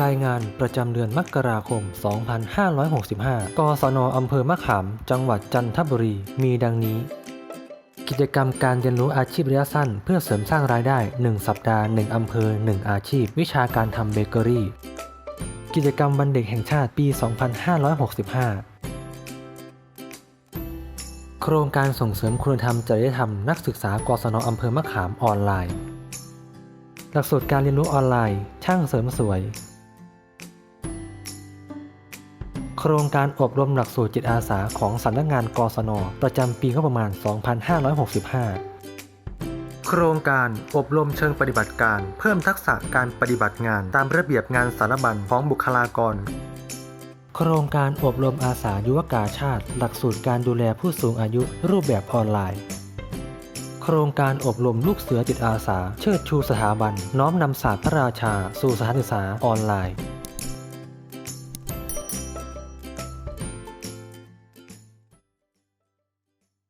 รายงานประจำเดือนมกราคม 2565 กศนอำเภอมะขาม จังหวัดจันทบุรี มีดังนี้ กิจกรรมการเรียนรู้อาชีพระยะสั้น เพื่อเสริมสร้างรายได้ 1 สัปดาห์ 1 อำเภอ 1 อาชีพ วิชาการทำเบเกอรี่ กิจกรรมวันเด็กแห่งชาติปี 2565โครงการส่งเสริมคุณธรรมจริยธรรมนักศึกษากศนอำเภอมะขามออนไลน์ หลักสูตรการเรียนรู้ออนไลน์ ช่างเสริมสวย โครงการอบรมหลักสูตรจิตอาสาของสำนักงานกศน ประจำปีงบประมาณ 2565 โครงการอบรมเชิงปฏิบัติการ เพิ่มทักษะการปฏิบัติงานตามระเบียบงานสารบัญของบุคลากร โครงการอบรมอาสายุวกาชาติ หลักสูตรการดูแลผู้สูงอายุรูปแบบออนไลน์ โครงการอบรมลูกเสือจิตอาสา เชิดชูสถาบัน น้อมนำศาสตร์พระราชา สู่สถานศึกษาออนไลน์